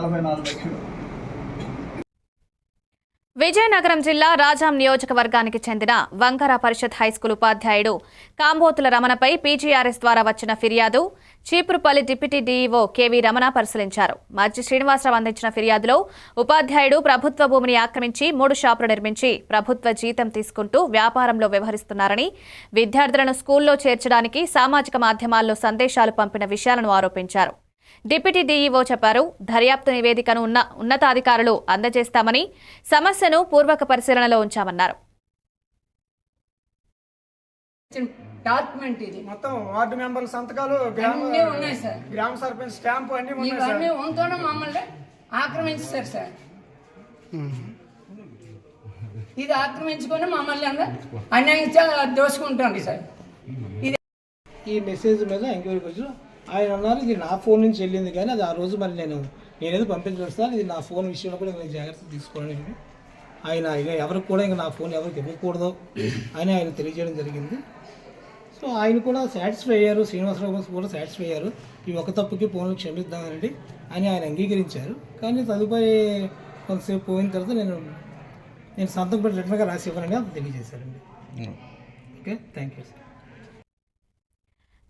నలభై నాలుగు లక్షలు. విజయనగరం జిల్లా రాజాం నియోజకవర్గానికి చెందిన వంకర పరిషత్ హైస్కూల్ ఉపాధ్యాయుడు కాంబోతుల రమణపై పీజీఆర్ఎస్ ద్వారా వచ్చిన ఫిర్యాదు Cheepurupalli deputy DEO KV Ramana పరిశీలించారు. మజ్జి శ్రీనివాసరావు అందించిన ఫిర్యాదులో ఉపాధ్యాయుడు ప్రభుత్వ భూమిని ఆక్రమించి మూడు షాపులు నిర్మించి ప్రభుత్వ జీతం తీసుకుంటూ వ్యాపారంలో వ్యవహరిస్తున్నారని విద్యార్థులను స్కూల్లో చేర్చడానికి సామాజిక మాధ్యమాల్లో సందేశాలు పంపిన విషయాలను ఆరోపించారు. డిప్యూటీ డీఈఓ చెప్పారు దర్యాప్తు నివేదికను ఉన్న ఉన్నతాధికారులు అందజేస్తామని సమస్యను పూర్వక పరిశీలనలో ఉంచామన్నారు. డాక్యుమెంట్ ఇది. మొత్తం వార్డు మెంబర్ల సంతకాలు గ్రామ అన్నీ ఉన్నాయి సార్. గ్రామ సర్పంచ్ స్టాంపు అన్ని ఉన్నాయి సార్. ఇవన్నీ ఉంటూనే మమ్మల్ని ఆక్రమించారు సార్. ఇది ఆక్రమించుకొని మమ్మల్ని అందరూ అన్యాయంగా దోసుకుంటుంది సార్. ఇది ఈ మెసేజ్ మీద ఎంక్వైరీకి వచ్చి ఆయన అన్నారు ఇది నా ఫోన్ నుంచి వెళ్ళింది కానీ అది ఆ రోజు మరి నేను నేనేదో పంపించలేదు సార్ ఇది నా ఫోన్ విషయంలో కూడా నేను జాగ్రత్త తీసుకోవాలని ఆయన ఇక ఎవరికి కూడా ఇంకా నా ఫోన్ ఎవరికి ఇవ్వకూడదు అని ఆయన తెలియజేయడం జరిగింది. సో ఆయన కూడా సాటిస్ఫై అయ్యారు శ్రీనివాసరావు కూడా సాటిస్ఫై అయ్యారు. ఈ ఒక తప్పుకి ఫోన్లు క్షమిద్దామనండి అని ఆయన అంగీకరించారు. కానీ తదుపరి కొంతసేపు పోయిన తర్వాత నేను నేను సంతకం పెట్టి రిటర్న్గా రాసి ఇవ్వనని అది తెలియజేశారండి. ఓకే. Thank you sir.